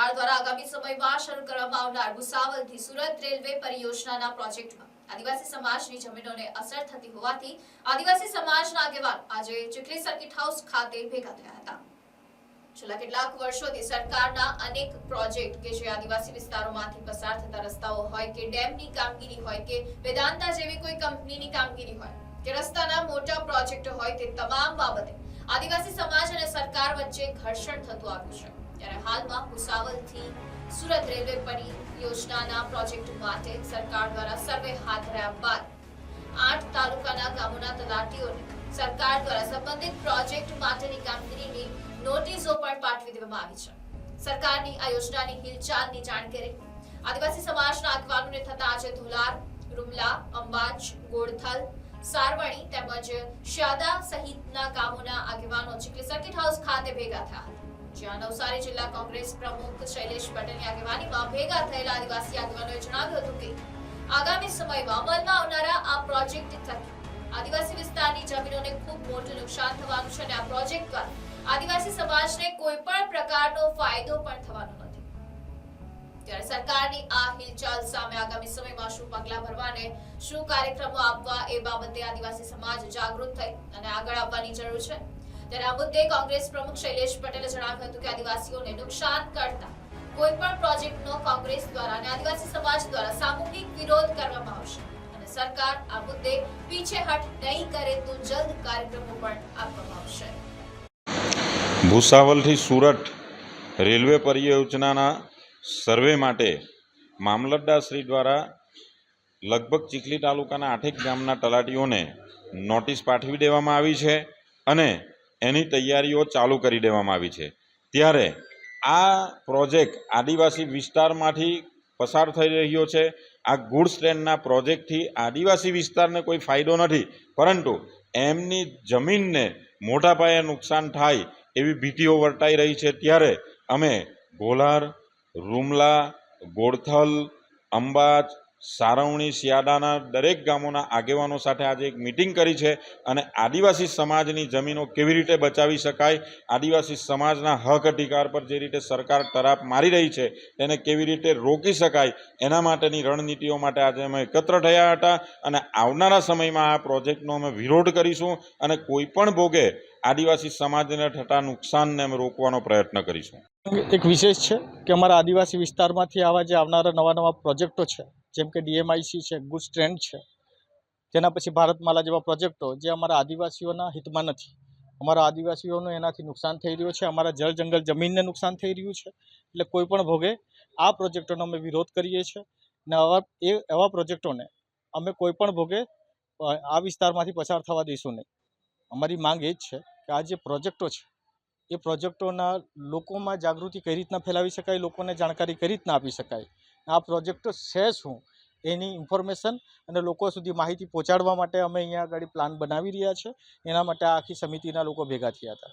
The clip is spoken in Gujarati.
સરકાર દ્વારા આગામી સમયમાં શરૂ કરવામાં આવનાર ભુસાવલથી સુરત રેલવે પરિયોજનાના પ્રોજેક્ટમાં. આદિવાસી સમાજની જમીનોને અસર થતી હોવાથી આદિવાસી સમાજના આગેવાન આજે ચીખલી સર્કિટ હાઉસ ખાતે ભેગા થયા હતા. છેલ્લા કેટલાક વર્ષોથી સરકારના અનેક પ્રોજેક્ટ કે જે આદિવાસી વિસ્તારોમાંથી પસાર થતા રસ્તાઓ હોય કે ડેમની કામગીરી હોય કે વેદાંતા જેવી કોઈ કંપનીની કામગીરી હોય, કે રસ્તાના મોટા પ્રોજેક્ટ હોય તે તમામ બાબતે આદિવાસી સમાજ અને સરકાર વચ્ચે ઘર્ષણ થતું આવ્યું છે. ત્યારે હાલમાં ભુસાવલથી સુરત રેલવે પરિયોજનાના પ્રોજેક્ટ માટે સરકાર દ્વારા સર્વે હાથ ધર્યા બાદ આઠ તાલુકાના ગામોના તલાટીઓને સરકાર દ્વારા સંબંધિત પ્રોજેક્ટ માટેની કામગીરીની નોટિસો પણ પાઠવી દેવામાં આવી છે. સરકારની આ યોજનાની હિલચાલની જાણકારી આદિવાસી સમાજના આગેવાનોને થતા આજે ધોલાર, રૂમલા, અંબાજ, ગોળથલ, સારવણી તેમજ શ્યાદા સહિતના ગામોના આગેવાનો ચીખલી સર્કિટ હાઉસ ખાતે ભેગા થયા હતા. જ્યાં નવસારી જિલ્લા કોંગ્રેસ પ્રમુખ શૈલેષ પટેલની આગેવાનીમાં ભેગા થયેલા આદિવાસી આગેવાનોએ જણાવ્યું હતું કે આગામી સમયમાં અમલમાં આવનારા આ પ્રોજેક્ટ થકી આદિવાસી વિસ્તારની જમીનોને ખૂબ મોટું નુકસાન થવાનું છે અને આ પ્રોજેક્ટ દ્વારા આદિવાસી સમાજને કોઈ પણ પ્રકારનો ફાયદો પણ થવાનો નથી. ત્યારે સરકારની આ હિલચાલ સામે આગામી સમયમાં શું પગલાં ભરવાને, શું કાર્યક્રમો આપવા એ બાબતે આદિવાસી સમાજ જાગૃત થઈ અને આગળ આવવાની જરૂર છે? ત્યારે આ મુદ્દે કોંગ્રેસ પ્રમુખ શૈલેષ પટેલે જણાવ્યું હતું કે આદિવાસીઓને નુકસાન કરતા કોઈ પણ પ્રોજેક્ટનો કોંગ્રેસ દ્વારા અને આદિવાસી સમાજ દ્વારા સામૂહિક વિરોધ કરવામાં આવશે. અને સરકાર આ મુદ્દે પીછેહટ નહીં કરે તો જલ્દ કાર્યક્રમો પણ આપવામાં આવશે. ભૂસાવલથી સુરત રેલવે પરિયોજનાના સર્વે માટે મામલતદારશ્રી દ્વારા લગભગ ચીખલી તાલુકાના આઠેક ગામના તલાટીઓને નોટિસ પાઠવી દેવામાં આવી છે અને એની તૈયારીઓ ચાલુ કરી દેવામાં આવી છે. ત્યારે આ પ્રોજેક્ટ આદિવાસી વિસ્તારમાંથી પસાર થઈ રહ્યો છે. આ ગુડ્સ ટ્રેનના પ્રોજેક્ટથી આદિવાસી વિસ્તારને કોઈ ફાયદો નથી. પરંતુ એમની જમીનને મોટા પાયે નુકસાન થાય એવી ભીતિઓ વર્તાઈ રહી છે. ત્યારે અમે ગોલાર, રૂમલા ગોળથલ અંબાજ સારવણી શિયાડાના દરેક ગામોના આગેવાનો સાથે આજે એક મિટિંગ કરી છે અને આદિવાસી સમાજની જમીનો કેવી રીતે બચાવી શકાય, આદિવાસી સમાજના હક અધિકાર પર જે રીતે સરકાર તરાપ મારી રહી છે, તેને કેવી રીતે રોકી શકાય, એના માટેની રણનીતિઓ માટે આજે અમે એકત્ર થયા હતા અને આવનારા સમયમાં આ પ્રોજેક્ટનો અમે વિરોધ કરીશું અને કોઈપણ ભોગે આદિવાસી સમાજને થતા નુકસાનને અમે રોકવાનો પ્રયત્ન કરીશું. એક વિશેષ છે કે અમારા આદિવાસી વિસ્તારમાંથી આવા જે આવનારા નવા નવા પ્રોજેક્ટો છે, જેમ કે ડીએમઆઈસી છે ગુડ્સ ટ્રેન્ડ છે, તેના પછી ભારતમાલા જેવા પ્રોજેક્ટો જે અમારા આદિવાસીઓના હિતમાં નથી. અમારા આદિવાસીઓનું એનાથી નુકસાન થઈ રહ્યું છે, અમારા જળ જંગલ જમીનને નુકસાન થઈ રહ્યું છે, એટલે કોઈ પણ ભોગે આ પ્રોજેક્ટોનો અમે વિરોધ કરીએ છીએ ને આવા એ એવા પ્રોજેક્ટોને અમે કોઈ પણ ભોગે આ વિસ્તારમાંથી પસાર થવા દઈશું નહીં. અમારી માંગ એ જ છે કે આ જે પ્રોજેક્ટો છે એ પ્રોજેક્ટોના લોકોમાં જાગૃતિ કઈ રીતના ફેલાવી શકાય, લોકોને જાણકારી કઈ રીતના આપી શકાય? આ પ્રોજેક્ટો છે શું? એની ઇન્ફોર્મેશન અને લોકો સુધી માહિતી પહોંચાડવા માટે અમે અહીંયા આગળ પ્લાન બનાવી રહ્યા છે. એના માટે આ આખી સમિતિના લોકો ભેગા થયા હતા.